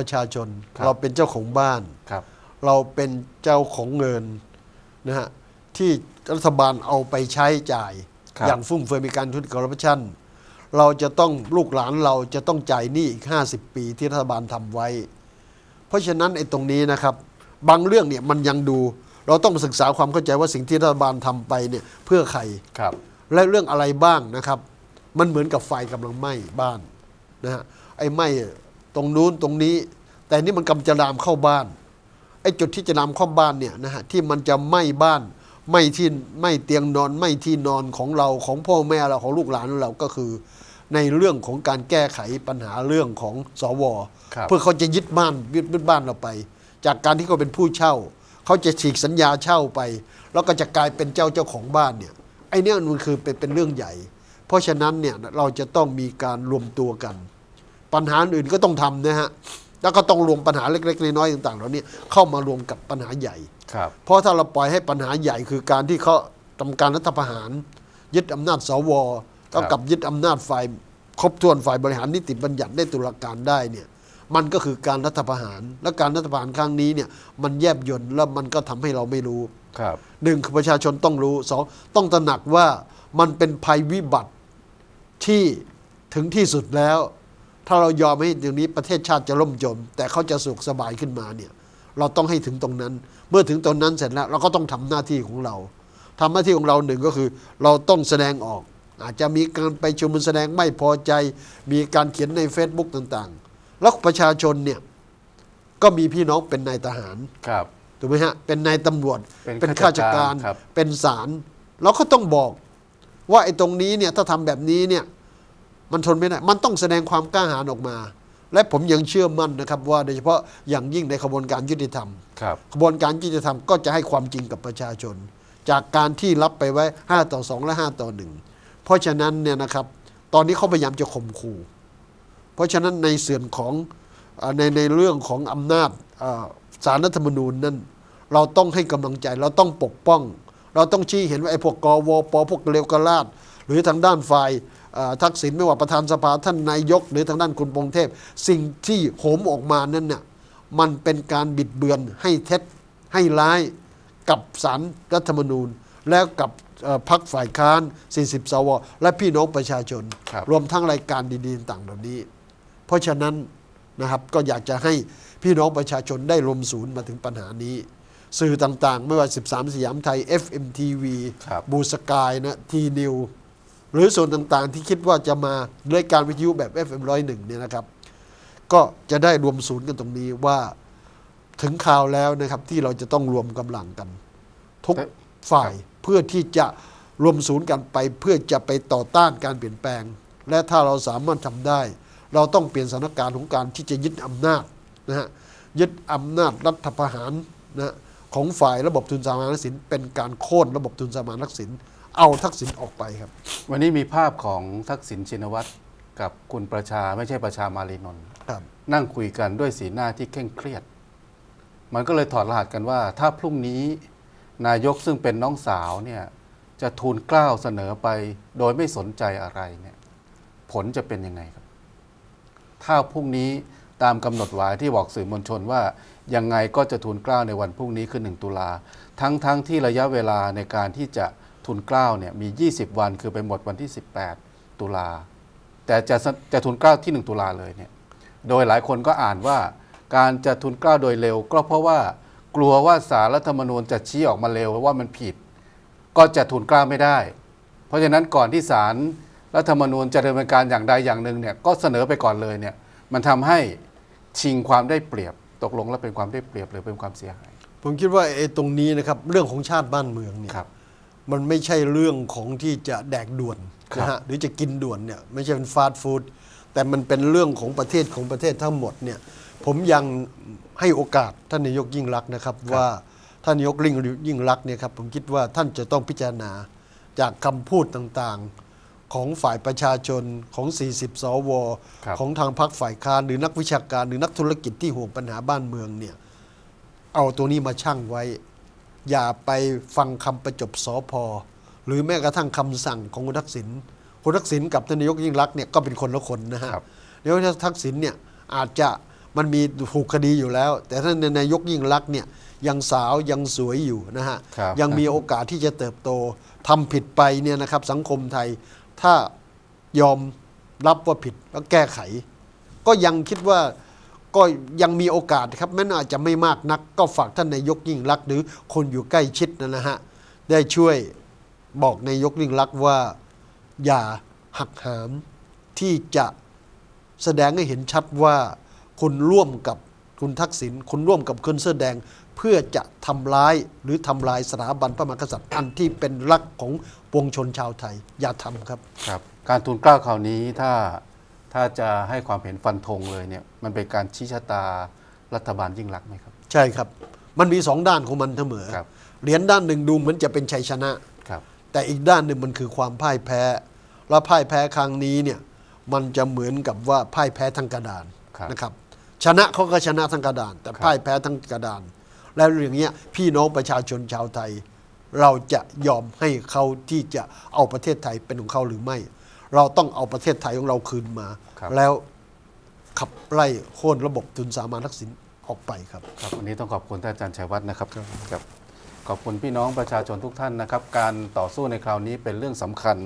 ประชาชน ครับ เราเป็นเจ้าของบ้าน ครับ เราเป็นเจ้าของเงินนะฮะที่รัฐบาลเอาไปใช้จ่าย ครับ อย่างฟุ่มเฟือยมีการทุจริตคอร์รัปชันเราจะต้องลูกหลานเราจะต้องจ่ายหนี้อีก 50 ปีที่รัฐบาลทำไว้ เพราะฉะนั้นไอ้ตรงนี้นะครับ บางเรื่องเนี่ยมันยังดู เราต้องศึกษาความเข้าใจว่าสิ่งที่รัฐบาลทำไปเนี่ยเพื่อใคร ครับ และเรื่องอะไรบ้างนะครับ มันเหมือนกับไฟกำลังไหม้บ้านนะฮะไอ้ไหม้ ตรงนู้นตรงนี้ แต่นี่มันกำลังจะลามเข้าบ้านไอ้จุดที่จะลามเข้าบ้านเนี่ยนะฮะที่มันจะไหม้บ้านไหม้ที่ไหม้เตียงนอนไหม้ที่นอนของเราของพ่อแม่เราของลูกหลานเราก็คือ ในเรื่องของการแก้ไขปัญหาเรื่องของสวครับเพื่อเขาจะยึดบ้านยึดยึดบ้านเราไป จากการที่เขาเป็นผู้เช่า เขาจะฉีกสัญญาเช่าไป แล้วก็จะกลายเป็นเจ้าเจ้าของบ้านเนี่ยไอ้เนี่ยมันคือเป็นเป็นเรื่องใหญ่ เพราะฉะนั้นเนี่ยเราจะต้องมีการรวมตัวกัน ปัญหาอื่นก็ต้องทำนะฮะแล้วก็ต้องรวมปัญหาเล็กๆน้อยๆต่างๆเหล่านี้เข้ามารวมกับปัญหาใหญ่ ครับเพราะถ้าเราปล่อยให้ปัญหาใหญ่คือการที่เขาทำการรัฐประหาร ยึดอำนาจสวเท่ากับยึดอำนาจฝ่ายครบถ้วนฝ่ายบริหารนิติบัญญัติได้ตุลาการได้เนี่ยมันก็คือการรัฐประหาร และการรัฐประหารครั้งนี้เนี่ยมันแยบยลแล้วมันก็ทำให้เราไม่รู้ ครับ หนึ่งคือประชาชนต้องรู้สองต้องตระหนักว่ามันเป็นภัยวิบัติที่ถึงที่สุดแล้ว ถ้าเรายอมให้อย่างนี้ประเทศชาติจะล่มจม แต่เขาจะสุขสบายขึ้นมาเนี่ยเราต้องให้ถึงตรงนั้น เมื่อถึงตรงนั้นเสร็จแล้วเราก็ต้องทำหน้าที่ของเราทำหน้าที่ของเราหนึ่งก็คือ เราต้องแสดงออก อาจจะมีการไปชุมนุมแสดงไม่พอใจ มีการเขียนใน Facebook ต่างๆ แล้วประชาชนเนี่ยก็มีพี่น้องเป็นนายทหารครับถูกไหมฮะเป็นนายตำรวจเป็นข้าราชการข้าราชการครับเป็นศาลเราก็ต้องบอกว่าไอ้ตรงนี้เนี่ยถ้าทำแบบนี้เนี่ย มันทนไม่ได้ มันต้องแสดงความกล้าหาญออกมา และผมยังเชื่อมั่นนะครับว่าโดยเฉพาะอย่างยิ่งในขบวนการยุติธรรมครับขบวนการยุติธรรมก็จะให้ความจริงกับประชาชน จากการที่รับไปไว้ 5 ต่อ 2 และ 5 ต่อ 1 เพราะฉะนั้นเนี่ยนะครับ ตอนนี้เขาพยายามจะข่มขู่ เพราะฉะนั้นในส่วนของเอ่อในในเรื่องของอำนาจเอ่อสารรัฐธรรมนูญนั้นเราต้องให้กำลังใจเราต้องปกป้อง เราต้องชี้เห็นว่าไอ้พวกกวปพวกเลวกระลาดหรือทางด้านฝ่ายเอ่อ ทักษิณไม่ว่าประธานสภาท่านนายก หรือทางด้านคุณปงเทพ สิ่งที่โหมออกมานั้นน่ะมันเป็นการบิดเบือนให้เท็จให้ร้ายกับสารรัฐธรรมนูญ แล้วกับเอ่อพรรคฝ่ายค้าน 40 สว และพี่น้องประชาชนครับรวมทั้งรายการดีๆต่างๆเหล่านี้ เพราะฉะนั้นนะครับก็อยากจะให้พี่น้องประชาชนได้รวมศูนย์มาถึงปัญหานี้ สื่อต่างๆ ไม่ว่า 13 สยามไทย FMTV ครับบูสกายนะทีนิว หรือส่วนต่างๆ ที่คิดว่าจะมาด้วยการวิทยุแบบ FM 101เนี่ยนะครับ ก็จะได้รวมศูนย์กันตรงนี้ว่าถึงข่าวแล้วนะครับที่เราจะต้องรวมกำลังกัน ทุกแต่ฝ่ายเพื่อที่จะรวมศูนย์กันไป เพื่อจะไปต่อต้านการเปลี่ยนแปลง และถ้าเราสามารถทำได้ เราต้องเปลี่ยนสถานการณ์ของการที่จะยึดอำนาจนะฮะยึดอำนาจรัฐประหารนะของฝ่ายระบบทุนสามัญทักษิณเป็นการโค่นระบบทุนสามัญทักษิณ เอาทักษิณออกไปครับ วันนี้มีภาพของทักษิณชินวัตรกับคุณประชาไม่ใช่ประชามารีนนท์ครับ นั่งคุยกันด้วยสีหน้าที่เคร่งเครียด มันก็เลยถอดรหัสกันว่า ถ้าพรุ่งนี้นายกซึ่งเป็นน้องสาวเนี่ยจะทูลเกล้าวเสนอไป โดยไม่สนใจอะไรเนี่ยผลจะเป็นยังไงครับ ถ้าพรุ่งนี้ตามกำหนดหวายที่บอกสื่อมวลชนว่ายังไงก็จะทูลเกล้าวในวันพรุ่งนี้คือหนึ่งตุลาทั้งทั้งที่ระยะเวลาในการที่จะ ทูลเกล้าวเนี่ยมี 20 วันคือไปหมดวันที่ 18 ตุลา แต่จะสจะทูลเกล้าวที่ 1 ตุลาเลยเนี่ยโดยหลายคนก็อ่านว่าการจะทุนเกล้าโดยเร็ว ก็เพราะว่ากลัวว่าสารรัฐธรรมนูญจะชี้ออกมาเร็วว่ามันผิด ก็จะทุนเกล้าไม่ได้ เพราะฉะนั้นก่อนที่สารรัฐธรรมนูญจะดำเนินการอย่างใดอย่างหนึ่งเนี่ยก็เสนอไปก่อนเลยเนี่ยมันทำให้ชิงความได้เปรียบตกลงแล้วเป็นความได้เปรียบหรือเป็นความเสียหาย ผมคิดว่าไอ้ตรงนี้นะครับเรื่องของชาติบ้านเมืองเนี่ยครับ มันไม่ใช่เรื่องของที่จะแดกด่วนครับนะฮะหรือจะกินด่วนเนี่ยไม่ใช่เป็นฟาสต์ฟู้ดแต่มันเป็นเรื่องของประเทศของประเทศทั้งหมดเนี่ยผมยังให้โอกาสท่านนายกยิ่งรักษณ์นะครับว่าท่านนายกริ่งยิ่งรักษณ์เนี่ยครับผมคิดว่าท่านจะต้องพิจารณาจากคำพูดต่างๆของฝ่ายประชาชนของ 40 สวครับของทางพรรคฝ่ายค้านหรือนักวิชาการหรือนักธุรกิจที่ห่วงปัญหาบ้านเมืองเนี่ยเอาตัวนี้มาชั่งไว้ อย่าไปฟังคำประจบสอพอหรือแม้กระทั่งคำสั่งของคุณทักษิณคุณทักษิณกับท่านนายกยิ่งรักษณ์เนี่ยก็เป็นคนละคนนะฮะครับเดี๋ยวทักษิณเนี่ยอาจจะมันมีถูกคดีอยู่แล้ว แต่ท่านนายกยิ่งรักษณ์เนี่ยยังสาวยังสวยอยู่นะฮะครับยังมีโอกาสที่จะเติบโตทำผิดไปเนี่ยนะครับสังคมไทย ถ้ายอมรับว่าผิดแล้วแก้ไข ก็ยังคิดว่า ก็ยังมีโอกาสครับแม้นอาจจะไม่มากนัก ก็ฝากท่านนายกยิ่งรักษณ์หรือคนอยู่ใกล้ชิดนะนะฮะได้ช่วยบอกนายกยิ่งรักษณ์ว่าอย่าหักหามที่จะแสดงให้เห็นชัดว่าคุณร่วมกับคุณทักษิณคุณร่วมกับคนเสื้อแดงเพื่อจะทำร้ายหรือทำลายสถาบันพระมหากษัตริย์อันที่เป็นรักของปวงชนชาวไทย อย่าทำครับครับ การทูลเกล้าคราวนี้ถ้า ถ้าจะให้ความเห็นฟันธงเลยเนี่ยมันเป็นการชี้ชะตารัฐบาลยิ่งรักษณ์ไหมครับ ใช่ครับ มันมีสองด้านของมันเสมอครับเหรียญด้านหนึ่งดูเหมือนจะเป็นชัยชนะครับ แต่อีกด้านหนึ่งมันคือความพ่ายแพ้ แล้วพ่ายแพ้ครั้งนี้เนี่ยมันจะเหมือนกับว่าพ่ายแพ้ทั้งกระดานครับ นะครับ ชนะเขาก็ชนะทั้งกระดาน แต่ครับพ่ายแพ้ทั้งกระดาน แล้วเรื่องเนี้ยพี่น้องประชาชนชาวไทย เราจะยอมให้เขาที่จะเอาประเทศไทยเป็นของเขาหรือไม่ เราต้องเอาประเทศไทยของเราคืนมาครับแล้วขับไล่โค่นระบบทุนสามัญทักษิณออกไปครับครับวันนี้ต้องขอบคุณท่านอาจารย์ชัยวัฒน์นะครับครับขอบคุณพี่น้องประชาชนทุกท่านนะครับ การต่อสู้ในคราวนี้เป็นเรื่องสำคัญ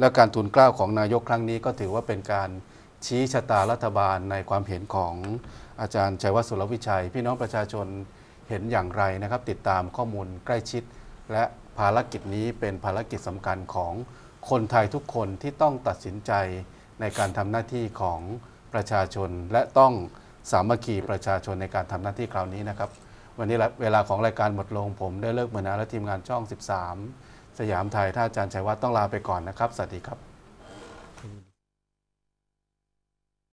และการทูลเกล้าของนายกครั้งนี้ก็ถือว่าเป็นการชี้ชะตารัฐบาลในความเห็นของอาจารย์ชัยวัฒน์สุรวิชัย พี่น้องประชาชนเห็นอย่างไรนะครับ ติดตามข้อมูลใกล้ชิด และภารกิจนี้เป็นภารกิจสำคัญของ คนไทยทุกคนที่ต้องตัดสินใจในการทำหน้าที่ของประชาชน และต้องสามัคคีประชาชนในการทำหน้าที่คราวนี้นะครับ วันนี้เวลาของรายการหมดลงผม ได้เลิกเหมือนนะและทีมงานช่อง 13 สยามไทยท่านอาจารย์ชัยวัฒน์ต้องลาไปก่อนนะครับ สวัสดีครับ